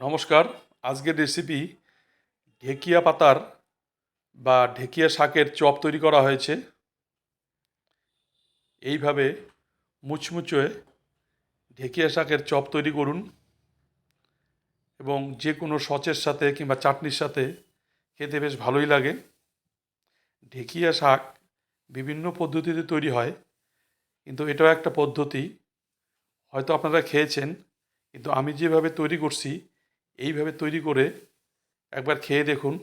নমস্কার। আজকের রেসিপি ঢেকিয়া পাতার বা ঢেকিয়া শাকের চপ তৈরি করা হয়েছে। এইভাবে মুচমুচে ঢেকিয়া শাকের চপ তৈরি করুন এবং যে কোনো সচের সাথে কিংবা চাটনির সাথে খেতে বেশ ভালোই লাগে। ঢেকিয়া শাক বিভিন্ন পদ্ধতিতে তৈরি হয়, কিন্তু এটাও একটা পদ্ধতি। হয়তো আপনারা খেয়েছেন, কিন্তু আমি যেভাবে তৈরি করছি এইভাবে তৈরি করে একবার খেয়ে দেখুন।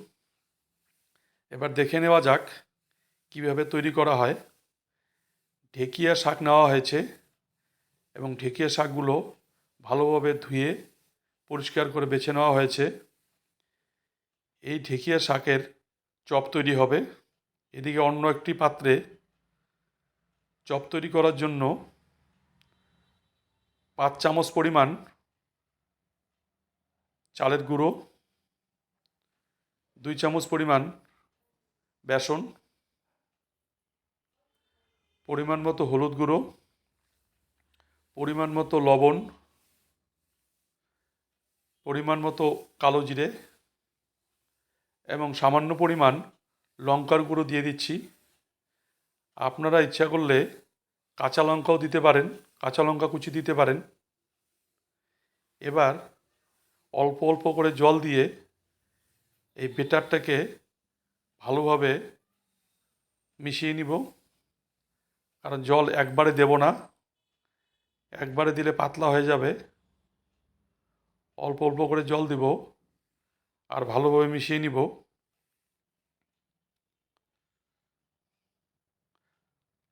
এবার দেখে নেওয়া যাক কীভাবে তৈরি করা হয়। ঢেকিয়া শাক নেওয়া হয়েছে এবং ঢেকিয়া শাকগুলো ভালোভাবে ধুয়ে পরিষ্কার করে বেছে নেওয়া হয়েছে। এই ঢেকিয়া শাকের চপ তৈরি হবে। এদিকে অন্য একটি পাত্রে চপ তৈরি করার জন্য পাঁচ চামচ পরিমাণ চালের গুঁড়ো, দুই চামচ পরিমাণ বেসন, পরিমাণ মতো হলুদ গুঁড়ো, পরিমাণ মতো লবণ, পরিমাণ মতো কালো জিরে এবং সামান্য পরিমাণ লঙ্কার গুঁড়ো দিয়ে দিচ্ছি। আপনারা ইচ্ছা করলে কাঁচা লঙ্কাও দিতে পারেন, কাঁচা লঙ্কা কুচি দিতে পারেন। এবার অল্প অল্প করে জল দিয়ে এই বেটারটাকে ভালোভাবে মিশিয়ে নিব। কারণ জল একবারে দেব না। একবারে দিলে পাতলা হয়ে যাবে। অল্প অল্প করে জল দিব আর ভালোভাবে মিশিয়ে নিব।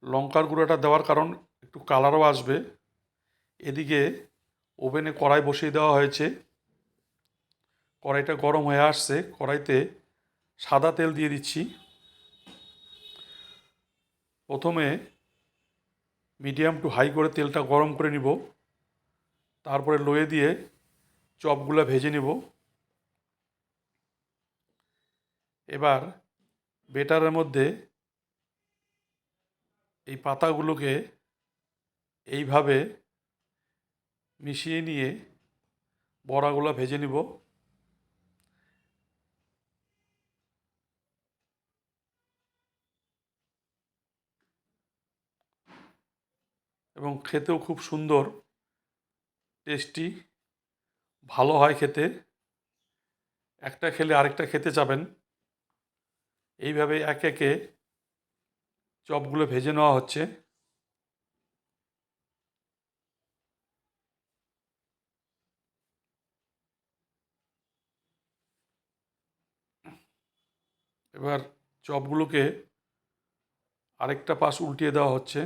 লঙ্কার গুঁড়োটা দেওয়ার কারণ একটু কালারও আসবে। এদিকে ওভেনে কড়াই বসিয়ে দেওয়া হয়েছে। কড়াইটা গরম হয়ে আসছে, কড়াইতে সাদা তেল দিয়ে দিচ্ছি। প্রথমে মিডিয়াম টু হাই করে তেলটা গরম করে নিব। তারপরে লোয়ে দিয়ে চপগুলো ভেজে নিব। এবার বেটারের মধ্যে এই পাতাগুলোকে এইভাবে মিশিয়ে নিয়ে বড়াগুলো ভেজে নিব। এবং খেতেও খুব সুন্দর, টেস্টি, ভালো হয় খেতে। একটা খেলে আরেকটা খেতে চাবেন এইভাবে এক একে চপগুলো ভেজে নেওয়া হচ্ছে। এবার চপগুলোকে আরেকটা পাশ উল্টিয়ে দেওয়া হচ্ছে।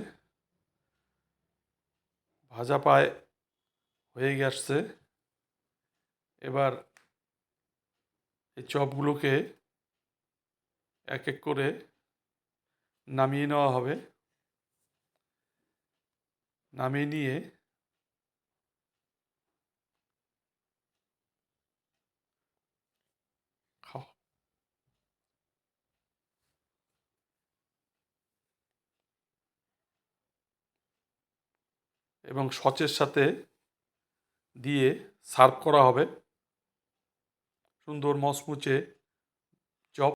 ভাজা পায়, হয়ে গেছে। এবার এই চপগুলোকে এক এক করে নামিয়ে নেওয়া হবে। নামিয়ে নিয়ে এবং সচের সাথে দিয়ে সার্ভ করা হবে। সুন্দর মচমুচে